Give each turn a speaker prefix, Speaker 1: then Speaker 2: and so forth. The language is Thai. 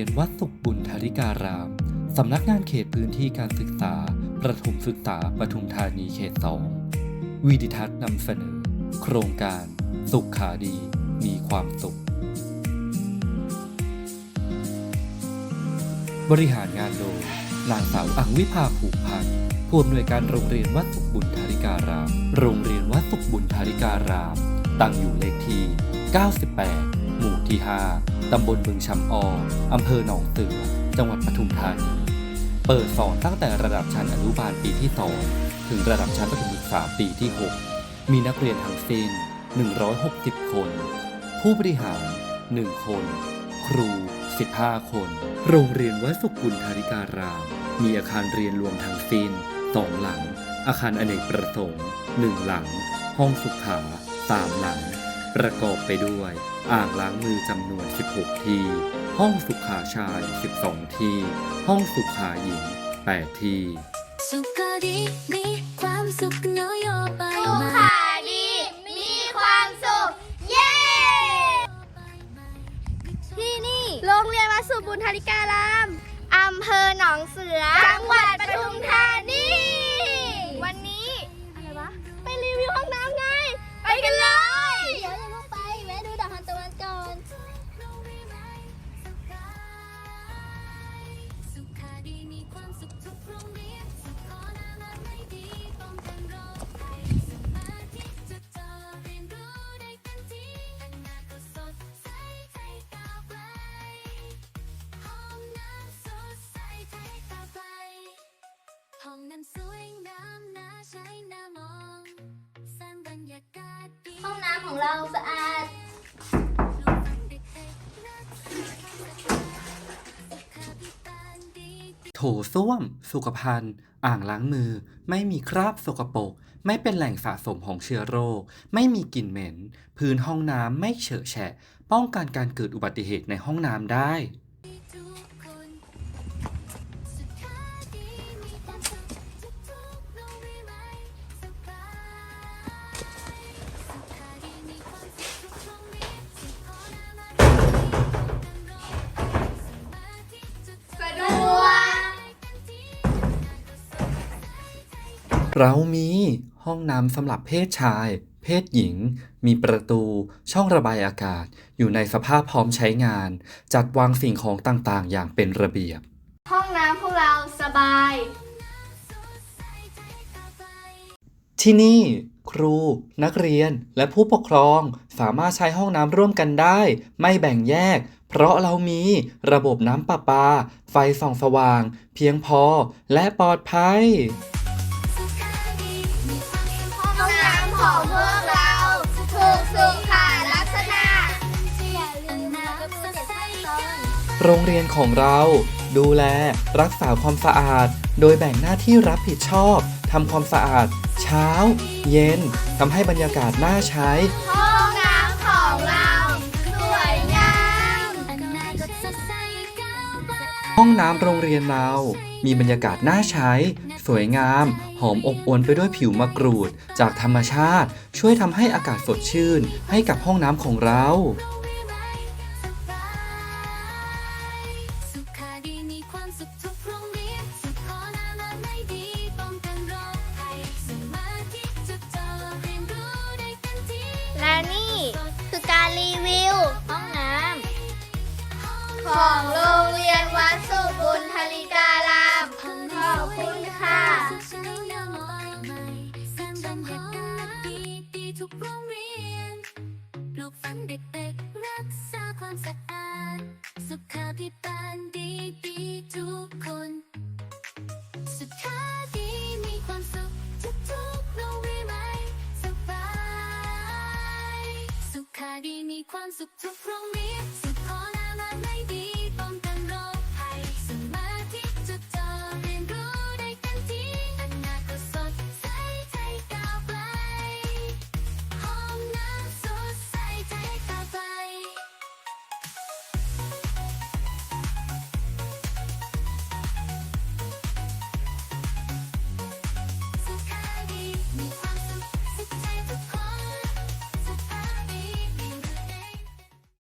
Speaker 1: รียนวัดสุขบุญธาริการาม สำนักงานเขตพื้นที่การศึกษา ประถมศึกษาปทุมธานีเขตสองวีดิทัศน์นำเสนอ โครงการ สุขขาดี มีความสุข บริหารงานโดยนางสาวอังวิภาผูกพันธ์ผู้อำนวยการโรงเรียนวัดสุขบุญธาริการาม โรงเรียนวัดสุขบุญธาริการาม ตั้งอยู่เลขที่ 98 หมู่ที่ 5 ตำบลบึงชำอออำเภอหนองเสือ จังหวัดปทุมธานี เปิดสอนตั้งแต่ระดับชั้นอนุบาลปีที่ 2 ถึงระดับชั้นประถมศึกษาปีที่ 6 มีนักเรียนทั้งสิ้น 160 คน ผู้บริหาร 1 คน ครู 15 คน โรงเรียนวัดสุขบุญธาริการาม มีอาคารเรียนรวมทั้งสิ้น 2 หลัง อาคารอเนกประสงค์ 1 หลัง ห้องสุขา 3 หลัง ประกอบไปด้วย อ่างล้างมือจำนวน 16 ที่ห้องสุขาชาย 12 ที่ห้องสุขาหญิง 8 ที่
Speaker 2: สุขก็ดีมีความสุขนโยบาย
Speaker 3: สุ
Speaker 2: ใหม่
Speaker 3: ขาดี มีความสุข เย้ ที่นี่ โรงเรียนวัดสุบุญธาริการามอำเภอหนองเสือาน
Speaker 2: ของเราสะ
Speaker 3: อาด
Speaker 1: โถส้วม สุขภัณฑ์ อ่างล้างมือ ไม่มีคราบสกปรก ไม่เป็นแหล่งสะสมของเชื้อโรค ไม่มีกลิ่นเหม็น พื้นห้องน้ำไม่เฉอะแฉะ ป้องกันการเกิดอุบัติเหตุในห้องน้ำได้
Speaker 2: เรามี
Speaker 1: ห้องน้ำสำหรับเพศชาย เพศหญิง มีประตู ช่องระบายอากาศ อยู่ในสภาพพร้อมใช้งาน จัดวางสิ่งของต่างๆ อย่างเป็นระเบียบ
Speaker 3: ห้องน้ำพวกเราสบาย
Speaker 1: ที่นี่ ครู นักเรียนและผู้ปกครองสามารถใช้ห้องน้ำร่วมกันได้ ไม่แบ่งแยก เพราะเรามีระบบน้ำประปา ไฟส่องสว่าง เพียงพอและปลอดภัย โรงเรียนของเรา ดูแล รักษาความสะอาด โดยแบ่งหน้าที่รับผิดชอบทำความสะอาด เช้า เย็นทำให้บรรยากาศน่าใช้
Speaker 3: ห้องน้ำของเราสวยงาม
Speaker 2: อนาคตสดใสก้าวไป
Speaker 1: ห้องน้ำโรงเรียนเรา มีบรรยากาศน่าใช้ สวยงาม หอมอบอวลไปด้วยผิวมะกรูด จากธรรมชาติ ช่วยทำให้อากาศสดชื่น ให้กับห้องน้ำของเรา
Speaker 2: ของโร
Speaker 3: งเรียนวัดสุบุญธริการามขอบคุณค่ะ
Speaker 2: สุขใช้นามองใหม่สร้างบรรยากาศดีดีทุกโรงเรียน ปลูกฝังเด็กๆรักษาความสะอาด สุขาภิบาลดีดีทุกคน สุขาดีมีความสุขทุกทุกๆโรงเรียนไหมสบาย สุขาดีมีความสุขทุกโรงเรียน